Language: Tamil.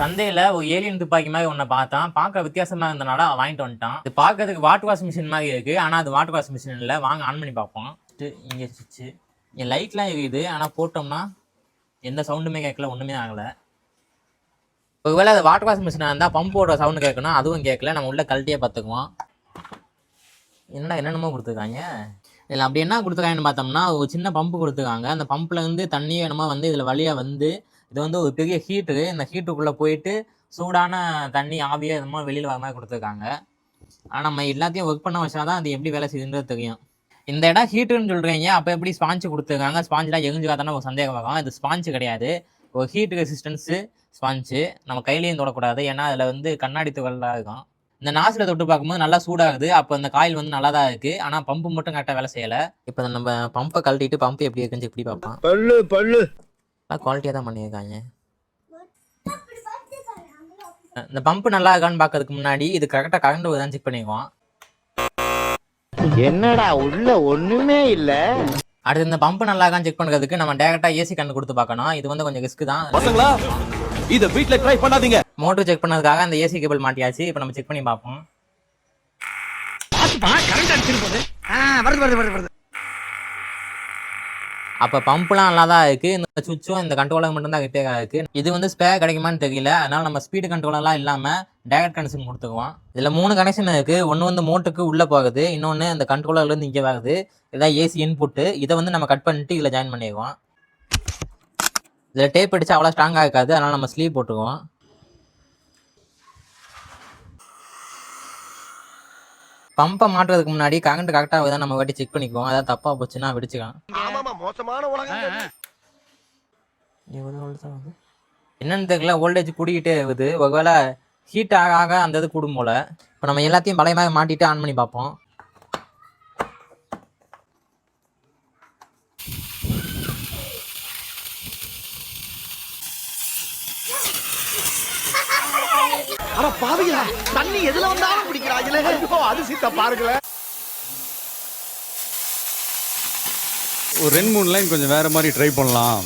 சந்தையில ஒரு ஏலியன் துப்பாக்கி மாதிரி ஒன்றை பார்த்தான். பார்க்க வித்தியாசமா இருந்தனால அவன் வாங்கிட்டு வந்துட்டான். இது பார்க்கறதுக்கு வாட்டர் வாஷ் மிஷின் மாதிரி இருக்கு. ஆனா அது வாட்டர் வாஷ் மிஷின் இல்ல. வாங்க ஆன் பண்ணி பார்ப்போம். First இங்க சுவிட்ச் இங்க லைட்லாம் இருக்குது ஆனா போட்டோம்னா எந்த சவுண்டுமே கேட்கல. ஒண்ணுமே ஆகல. ஒருவேளை அது வாட்டர் வாஷ் மிஷினாக இருந்தால் பம்போட சவுண்டு கேட்கணும். அதுவும் கேட்கல. நம்ம உள்ள கழட்டியே பார்த்துக்குவோம். என்னடா என்னென்னமோ கொடுத்துருக்காங்க. இதில் அப்படி என்ன கொடுத்துருக்காங்கன்னு பார்த்தோம்னா ஒரு சின்ன பம்பு கொடுத்துருக்காங்க. அந்த பம்பில் இருந்து தண்ணி என்னமோ வந்து இதில் வழியாக வந்து இது வந்து ஒரு பெரிய ஹீட்டரு இந்த ஹீட்டுக்குள்ளே போயிட்டு சூடான தண்ணி ஆவியாக என்னமோ வெளியில் வர மாதிரி கொடுத்துருக்காங்க. ஆனால் நம்ம எல்லாத்தையும் ஒர்க் பண்ண வச்சா தான் அது எப்படி வேலை செய்யுன்றது தெரியும். இந்த இடம் ஹீட்டுன்னு சொல்கிறீங்க அப்போ எப்படி ஸ்பாஞ்சு கொடுத்துருக்காங்க? ஸ்பாஞ்செலாம் எரிஞ்சு காத்தானே ஒரு சந்தேகம் வரும் இது ஸ்பாஞ்சு கிடையாது. ஒரு ஹீட் ரெசிஸ்டன்ஸு ஸ்பாஞ்சு நம்ம கையிலையும் தொடக்கூடாது. ஏன்னா அதில் வந்து கண்ணாடி துகள்லாம் இருக்கும். இந்த நாசில் தொட்டு பார்க்கும்போது நல்லா சூடாகுது. அப்போ அந்த காயில் வந்து நல்லா தான் இருக்குது ஆனால் பம்பு மட்டும் கரெக்டாக வேலை செய்யலை. இப்போ நம்ம பம்பை கழட்டிட்டு பம்பு எப்படி இருக்குன்னு எப்படி பார்ப்போம். பல்லு பல்லு. நல்லா குவாலிட்டியாக தான் பண்ணியிருக்காங்க. இந்த பம்பு நல்லா இருக்கான்னு பார்க்கறதுக்கு முன்னாடி இது கரெக்டாக கரண்ட் வருதான்னு செக் பண்ணிக்குவோம் என்னடா உள்ள ஒண்ணுமே இல்ல. அடுத்து இந்த பம்பு நல்லா இருக்கான்னு செக் பண்ணுறதுக்கு நம்ம டேரெக்டாக ஏசி கண்ணு கொடுத்து பார்க்கணும். இது வந்து கொஞ்சம் ரிஸ்க் தான். பசங்களா இத வீட்ல ட்ரை பண்ணாதீங்க. மோட்டர் செக் பண்ணதுக்காக அந்த ஏசி கேபிள் மாட்டியாச்சு. இப்போ நம்ம செக் பண்ணி பார்ப்போம். வருது வருது வருது வருது. அப்போ பம்ப்லாம் நல்லா தான் இருக்குது இந்த சுவிட்சும் இந்த கண்ட்ரோலர் மட்டும் தான் கிட்டே இருக்குது இது வந்து ஸ்பேர் கிடைக்குமான்னு தெரியல. அதனால் நம்ம ஸ்பீடு கண்ட்ரோலர்லாம் இல்லாமல் டேரக்ட் கனெக்ஷன் கொடுத்துக்குவோம். இதில் மூணு கனெக்ஷன் இருக்குது ஒன்று வந்து மோட்டருக்கு உள்ளே போகுது. இன்னொன்று அந்த கண்ட்ரோலர்லேருந்து இங்கே வருது. இதான் ஏசி இன்புட்டு இதை வந்து நம்ம கட் பண்ணிட்டு இதில் ஜாயின் பண்ணிக்குவோம் இதில் டேப் அடிச்சா அவ்வளோ ஸ்ட்ராங்காக இருக்காது. அதனால் நம்ம ஸ்லீவ் போட்டுக்குவோம். பம்பை மாட்டுறதுக்கு முன்னாடி கரண்ட் கரெக்டாக தான் நம்ம வாட்டி செக் பண்ணிக்குவோம். அதான் தப்பாக போச்சுன்னா வெடிச்சுக்கலாம். என்னன்னு தெரியல ஓல்டேஜ் கூடிக்கிட்டே இருக்குது. ஒருவேளை ஹீட் ஆக ஆக அந்த இது கூடும் போல. இப்போ நம்ம எல்லாத்தையும் பழைய மாதிரி மாட்டிட்டு ஆன் பண்ணி பார்ப்போம். அட பாவிகளா தண்ணி எதுல வந்தாலும் பிடிக்கிறாங்களே அது அதிசயத்தை பாருங்களே. ஒரு ரெண்டு மூணு லைன் கொஞ்சம் வேற மாதிரி ட்ரை பண்ணலாம்.